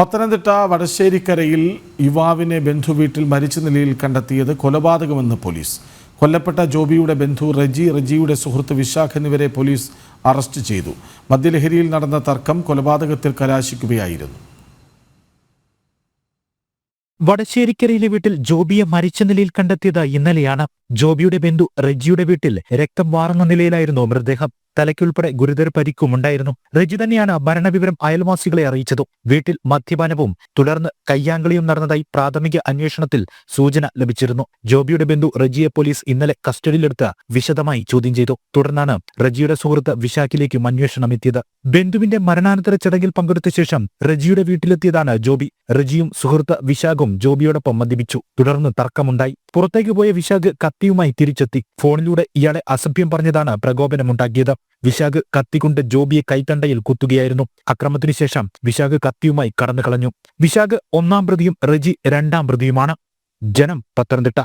പത്തനംതിട്ട വടശ്ശേരിക്കരയിൽ യുവാവിനെ ബന്ധുവീട്ടിൽ മരിച്ച നിലയിൽ കണ്ടെത്തിയത് കൊലപാതകമെന്ന് പോലീസ്. കൊല്ലപ്പെട്ട ജോബിയുടെ ബന്ധു റജി റജിയുടെ സുഹൃത്ത് വിശാഖ് എന്നിവരെ പോലീസ് അറസ്റ്റ് ചെയ്തു. മദ്യലഹരിയിൽ നടന്ന തർക്കം കൊലപാതകത്തിൽ കലാശിക്കുകയായിരുന്നു. വടശ്ശേരിക്കരയിലെ വീട്ടിൽ ജോബിയെ മരിച്ച നിലയിൽ കണ്ടെത്തിയത് ഇന്നലെയാണ്. ജോബിയുടെ ബന്ധു റജിയുടെ വീട്ടിൽ രക്തം വാർന്ന നിലയിലായിരുന്നു മൃതദേഹം. തലയ്ക്കുൾപ്പെടെ ഗുരുതര പരിക്കുമുണ്ടായിരുന്നു റെജി തന്നെയാണ് മരണവിവരം അയൽവാസികളെ അറിയിച്ചത്. വീട്ടിൽ മദ്യപാനവും തുടർന്ന് കയ്യാങ്കളിയും നടന്നതായി പ്രാഥമിക അന്വേഷണത്തിൽ സൂചന ലഭിച്ചിരുന്നു. ജോബിയുടെ ബന്ധു റജിയെ പോലീസ് ഇന്നലെ കസ്റ്റഡിയിലെടുത്ത് വിശദമായി ചോദ്യം ചെയ്തു. തുടർന്നാണ് റജിയുടെ സുഹൃത്ത് വിശാഖിലേക്കും അന്വേഷണം എത്തിയത്. ബന്ധുവിന്റെ മരണാനന്തര ചടങ്ങിൽ പങ്കെടുത്ത ശേഷം റജിയുടെ വീട്ടിലെത്തിയതാണ് ജോബി. റജിയും സുഹൃത്ത് വിശാഖും ജോബിയോടൊപ്പം മദ്യപിച്ചു. തുടർന്ന് തർക്കമുണ്ടായി. പുറത്തേക്ക് പോയ വിശാഖ് കത്തിയുമായി തിരിച്ചെത്തി. ഫോണിലൂടെ ഇയാളെ അസഭ്യം പറഞ്ഞതാണ് പ്രകോപനമുണ്ടാക്കിയത്. വിശാഖ് കത്തികൊണ്ട് ജോബിയെ കൈത്തണ്ടയിൽ കുത്തുകയായിരുന്നു. അക്രമത്തിനുശേഷം വിശാഖ് കത്തിയുമായി കടന്നു കളഞ്ഞു വിശാഖ് ഒന്നാം പ്രതിയും റജി രണ്ടാം പ്രതിയുമാണ്. ജനം പത്തനംതിട്ട.